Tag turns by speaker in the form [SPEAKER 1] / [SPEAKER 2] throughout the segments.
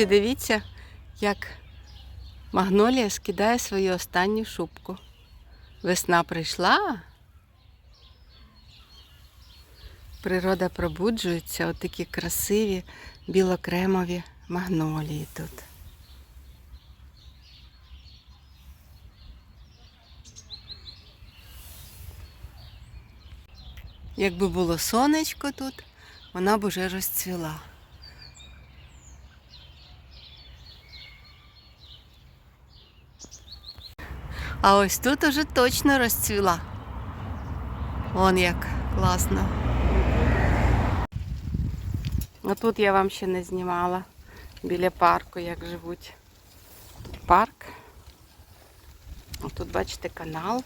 [SPEAKER 1] Друзі, дивіться, як магнолія скидає свою останню шубку. Весна прийшла. Природа пробуджується, отакі красиві білокремові магнолії тут. Якби було сонечко тут, вона б уже розцвіла. А ось тут уже точно розцвіла. Вон як класно. А тут я вам ще не знімала біля парку, як живуть. Тут парк. А тут бачите канал,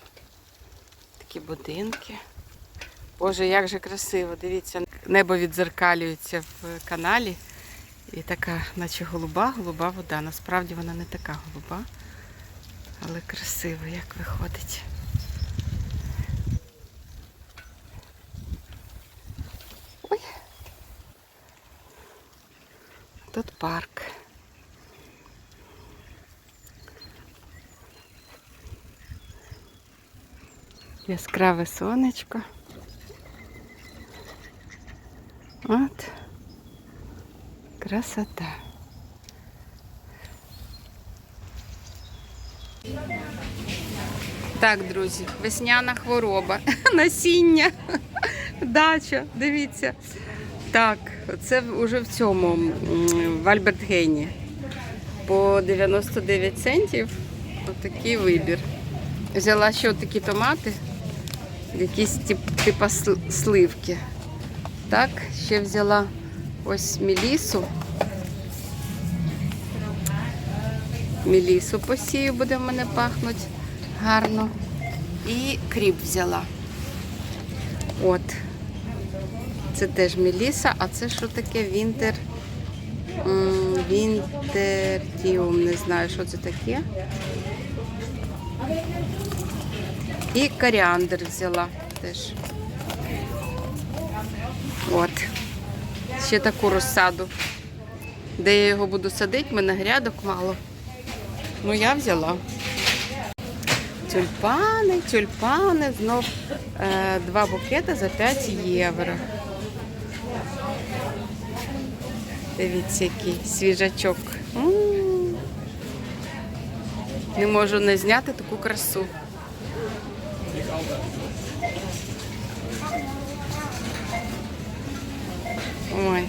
[SPEAKER 1] такі будинки. Боже, як же красиво, дивіться, небо відзеркалюється в каналі. І така, наче голуба, голуба вода. Насправді вона не така голуба. Але красиво як виходить. Ой. Тут парк. Яскраве сонечко. От. Красота. Так, друзі, весняна хвороба, насіння, дача, дивіться. Так, це вже в цьому, в Альберт Гейні. По 99 центів такий вибір. Взяла ще такі томати, якісь тип, типа сливки. Так, ще взяла ось мілісу. Мілісу посію, буде в мене пахнути гарно. І кріп взяла. От. Це теж меліса, а це що таке? Вінтер. Вінтертіум, не знаю, що це таке. І коріандр взяла теж. От. Ще таку розсаду. Де я його буду садити, мене грядок мало. Ну, я взяла. Тюльпани, тюльпани, знов е, два букети за 5 євро. Дивіться, який свіжачок. М. Не можу не зняти таку красу. Ой,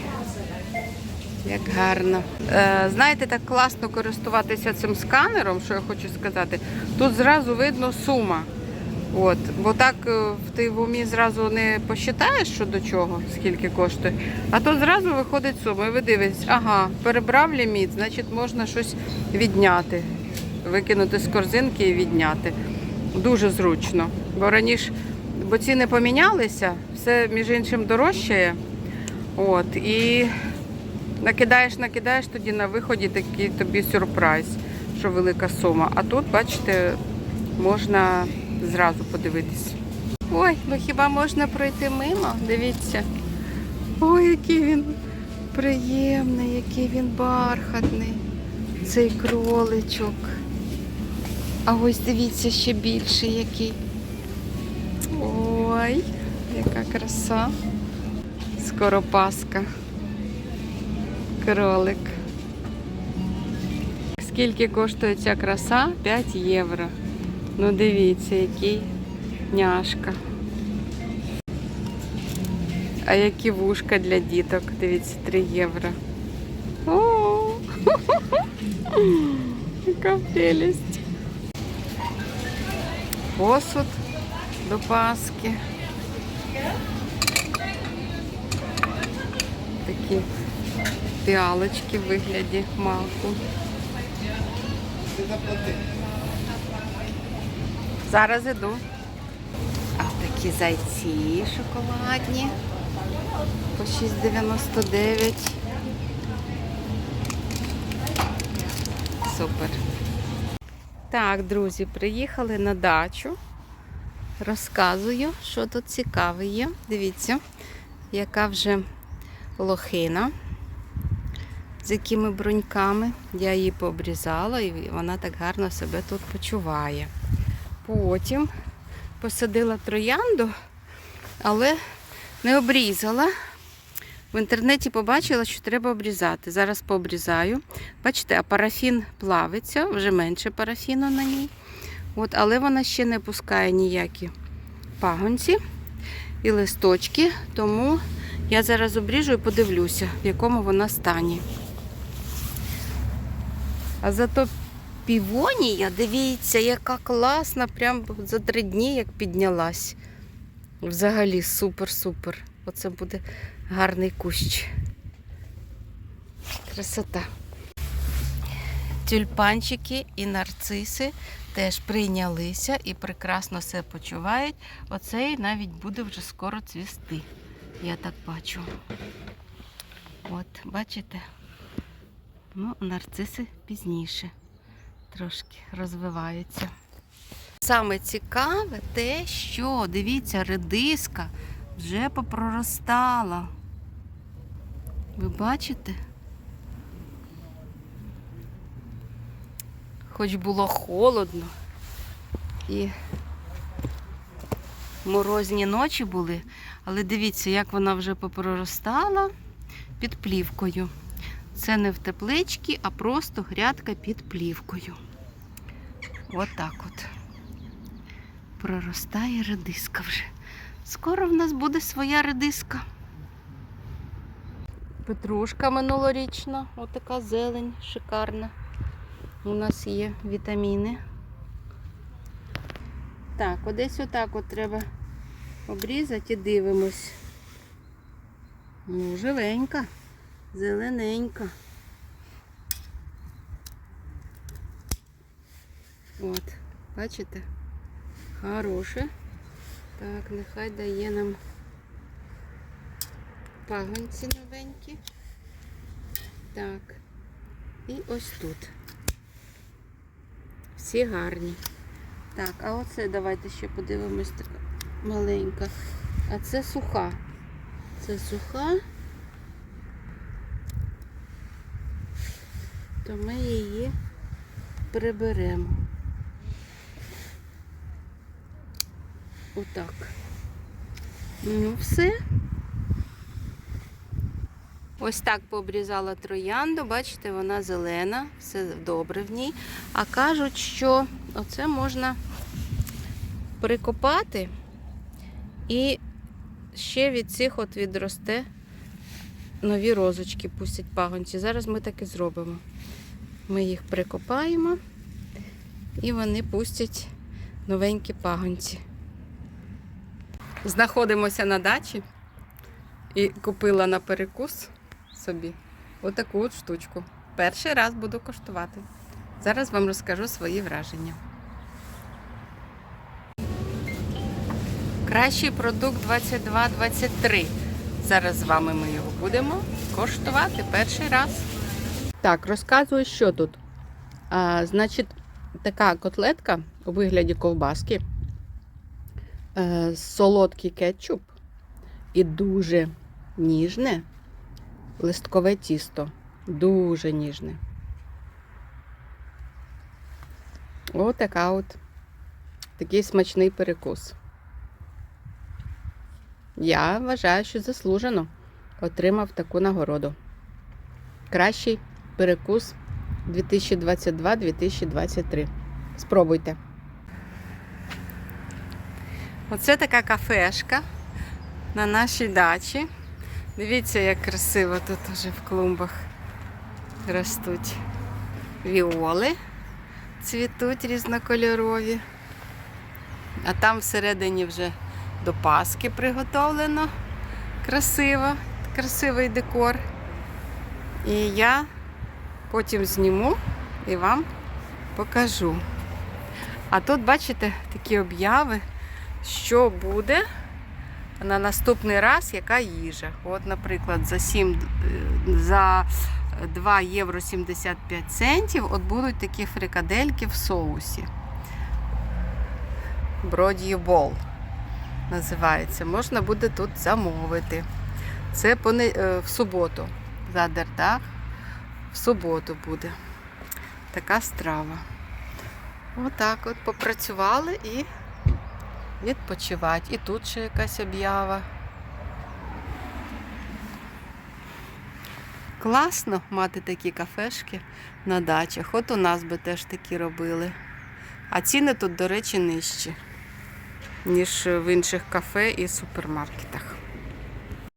[SPEAKER 1] як гарно. Е, знаєте, так класно користуватися цим сканером, що я хочу сказати. Тут зразу видно сума. От, бо так е, ти в умі зразу не посчитаєш, що до чого, скільки коштує. А то зразу виходить сума. І ви дивитесь, ага, перебрав ліміт, значить можна щось відняти, викинути з корзинки і відняти. Дуже зручно. Бо раніше, бо ціни помінялися, все між іншим дорожчає. От, і накидаєш, накидаєш, тоді на виході такий тобі сюрприз, що велика сума. А тут, бачите, можна зразу подивитись. Ой, ну хіба можна пройти мимо? Дивіться. Ой, який він приємний, який він бархатний. Цей кроличок. А ось дивіться ще більший який. Ой, яка краса. Скоропаска. Кролик. Скільки коштує ця краса? 5 євро. Ну дивіться, який няшка. А які вушка для діток? Дивіться, 3 євро. О! Яка прелість. Посуд до Паски. Такі піалочки в вигляді маку. Зараз іду. А такі зайці шоколадні по 6,99. Супер. Так, друзі, приїхали на дачу. Розказую, що тут цікаве є. Дивіться, яка вже лохина. З якими бруньками. Я її пообрізала і вона так гарно себе тут почуває. Потім посадила троянду, але не обрізала. В інтернеті побачила, що треба обрізати. Зараз пообрізаю. Бачите, а парафін плавиться, вже менше парафіну на ній. От, але вона ще не пускає ніякі пагонці і листочки, тому я зараз обріжу і подивлюся, в якому вона стані. А зато півонія, дивіться, яка класна, прям за три дні як піднялась. Взагалі супер-супер. Оце буде гарний кущ. Красота. Тюльпанчики і нарциси теж прийнялися і прекрасно себе почувають. Оцей навіть буде вже скоро цвісти. Я так бачу. От, бачите? Ну, нарциси пізніше трошки розвиваються. Саме цікаве те, що, дивіться, редиска вже попроростала. Ви бачите? Хоч було холодно і морозні ночі були, але дивіться, як вона вже попроростала під плівкою. Це не в тепличці, а просто грядка під плівкою. От от. Проростає редиска вже. Скоро в нас буде своя редиска. Петрушка минулорічна, отака зелень шикарна. У нас є вітаміни. Так, одесь отак от треба обрізати і дивимось. Ну, живенька, зелененька. От, бачите? Хороше. Так, нехай дає нам пагонці новенькі. Так. І ось тут. Всі гарні. Так, а оце давайте ще подивимось така маленька. А це суха. Це суха. То ми її приберемо. Отак. Ну, все. Ось так пообрізала троянду, бачите, вона зелена, все добре в ній. А кажуть, що оце можна прикопати і ще від цих от відросте нові розочки, пустять пагонці. Зараз ми так і зробимо. Ми їх прикопаємо і вони пустять новенькі пагонці. Знаходимося на дачі і купила на перекус собі отаку от штучку. Перший раз буду коштувати. Зараз вам розкажу свої враження. Кращий продукт 22-23. Зараз з вами ми його будемо коштувати перший раз. Так, розказую, що тут. А, значить, така котлетка у вигляді ковбаски, е, солодкий кетчуп і дуже ніжне листкове тісто. Дуже ніжне. Отака от такий смачний перекус. Я вважаю, що заслужено отримав таку нагороду. Кращий перекус 2022-2023. Спробуйте. Оце така кафешка на нашій дачі. Дивіться, як красиво тут уже в клумбах ростуть віоли, цвітуть різнокольорові. А там всередині вже до Паски приготовлено красиво, красивий декор. І я потім зніму і вам покажу. А тут, бачите, такі обяви, що буде на наступний раз, яка їжа. От, наприклад, за 7, е, за 2 євро 75 центів от будуть такі фрикадельки в соусі. Брод'ю бол називається. Можна буде тут замовити. Це е, в суботу. Задертах. В суботу буде. Така страва. Отак от попрацювали і відпочивати. І тут ще якась об'ява. Класно мати такі кафешки на дачах. От у нас би теж такі робили. А ціни тут, до речі, нижчі, ніж в інших кафе і супермаркетах.